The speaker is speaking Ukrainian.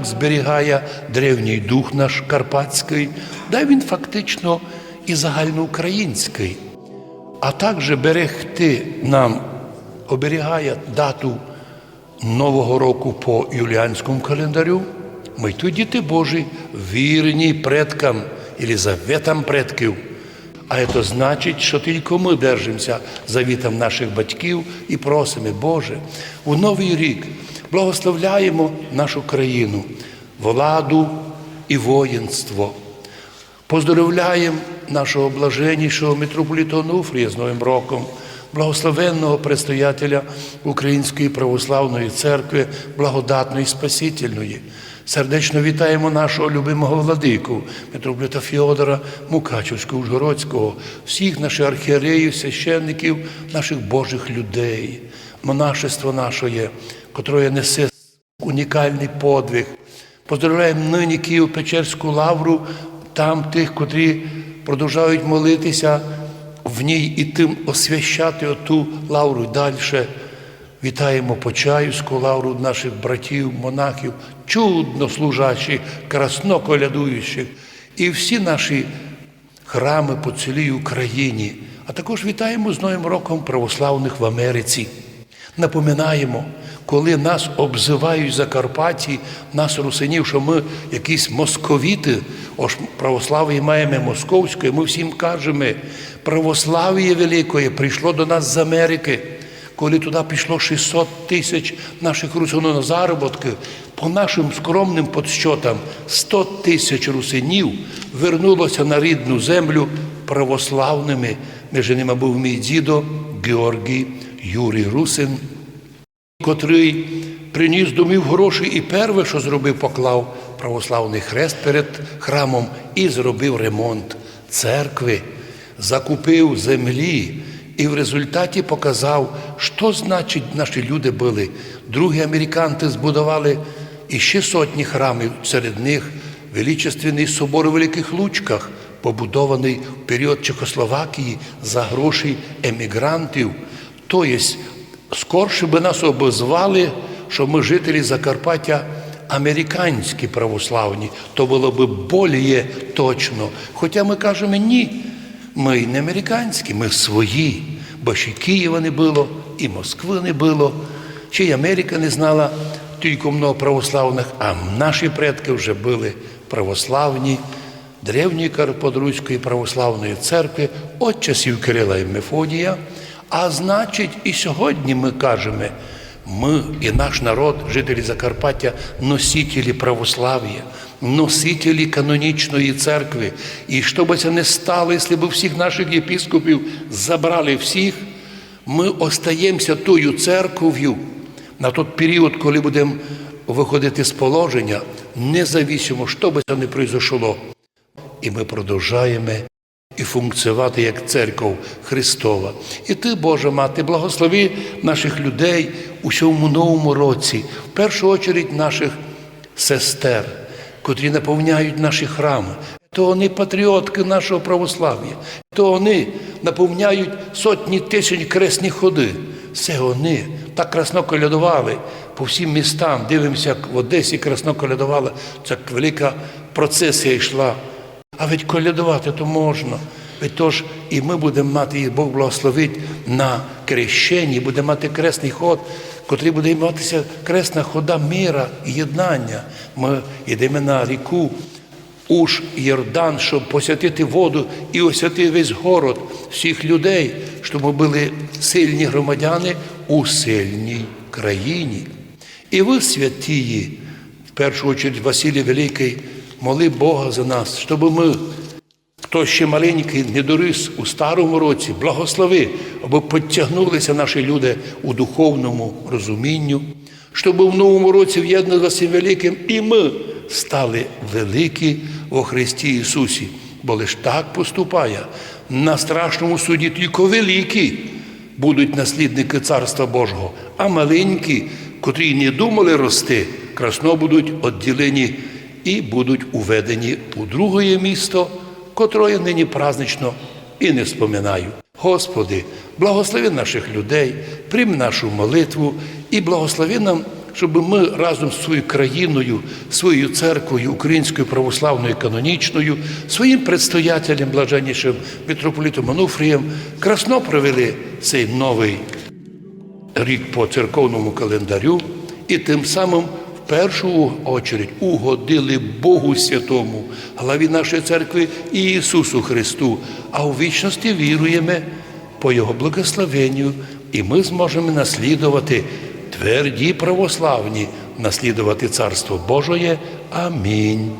зберігає древній дух наш карпатський, да він фактично і загальноукраїнський. А також берегти нам оберігає дату Нового року по юліанському календарю. Ми тут діти Божі, вірні предкам і заветам предків. А це значить, що тільки ми держимося завітам наших батьків і просимо, Боже, у новий рік благословляємо нашу країну, владу і воїнство. Поздоровляємо нашого блаженнішого митрополіта Онуфрія з Новим роком, благословенного предстоятеля Української православної церкви, благодатної Спасительної. Сердечно вітаємо нашого любимого владику, митрополита Феодора Мукачівського, Ужгородського, всіх наших архієреїв, священників, наших Божих людей, монашество наше, котре несе унікальний подвиг. Поздравляємо нині Київ-Печерську лавру, там тих, котрі продовжують молитися в ній і тим освящати оту лавру далі. Вітаємо Почаївську лавру наших братів, монахів, чудно служащих, красно колядуючих, і всі наші храми по цілій Україні. А також вітаємо з Новим роком православних в Америці. Напоминаємо, коли нас обзивають Закарпатті, нас русинів, що ми якісь московіти, ось православ'я маємо московське, ми всім кажемо, православ'я великое прийшло до нас з Америки. Коли туди пішло 600 тисяч наших русинів на заробітки, по нашим скромним подсчетам 100 тисяч русинів вернулося на рідну землю православними. Між ними був мій дідо Георгій Юрій Русин, котрий приніс домів гроші і перше, що зробив, поклав православний хрест перед храмом і зробив ремонт церкви, закупив землі. І в результаті показав, що значить наші люди були. Другі американці збудували іще сотні храмів, серед них величественний собор у Великих Лучках, побудований в період Чехословакії за гроші емігрантів. Тобто, скорше би нас обозвали, що ми жителі Закарпаття американські православні, то було б більше точно. Хоча ми кажемо ні. Ми не американські, ми свої, бо ще Києва не було, і Москви не було, ще й Америка не знала тільки много православних, а наші предки вже були православні, древньої Карподруської православної церкви от часів Кирила і Мефодія. А значить, і сьогодні ми кажемо, ми і наш народ, жителі Закарпаття, носителі православ'я, носителі канонічної церкви. І що би це не стало, якщо б всіх наших єпіскопів забрали всіх, ми остаємося тою церков'ю на той період, коли будемо виходити з положення, независимо, що би це не пройшло. І ми продовжаємо і функціонувати як церков Христова. І ти, Божа Мати, благослови наших людей у цьому новому році, в першу чергу наших сестер, котрі наповняють наші храми. То вони патріотки нашого православ'я, то вони наповняють сотні тисяч кресні ходи. Це вони так красно колядували по всім містам. Дивимося, як в Одесі красно колядували. Це велика процесія йшла. А ведь колядувати то можна. Ведь тож і ми будемо мати, і Бог благословить на крещенні, будемо мати кресний ход, котрий буде матися кресна хода мира і єднання. Ми йдемо на ріку Уж Йордан, щоб посвятити воду і освятити весь город всіх людей, щоб ми були сильні громадяни у сильній країні. І ви, святії, в першу чергу Василій Великий, моли Бога за нас, щоб ми, хто ще маленький, не дорис у старому році, благослови, аби підтягнулися наші люди у духовному розумінню, щоб в новому році Василем Великим і ми стали великі во Христі Ісусі. Бо лиш так поступає. На страшному суді тільки великі будуть наслідники Царства Божого, а маленькі, котрі не думали рости, красно будуть відділені і будуть уведені у друге місто, котре нині празднично і не споминаю. Господи, благослови наших людей, прийми нашу молитву і благослови нам щоб ми разом з своєю країною, своєю церквою, українською православною канонічною, своїм предстоятелем, блаженнішим митрополітом Онуфрієм, красно провели цей новий рік по церковному календарю і тим самим першу очередь угодили Богу Святому, главі нашої церкви Ісусу Христу, а у вічності віруємо по Його благословенню, і ми зможемо наслідувати тверді православні, наслідувати Царство Божоє. Амінь.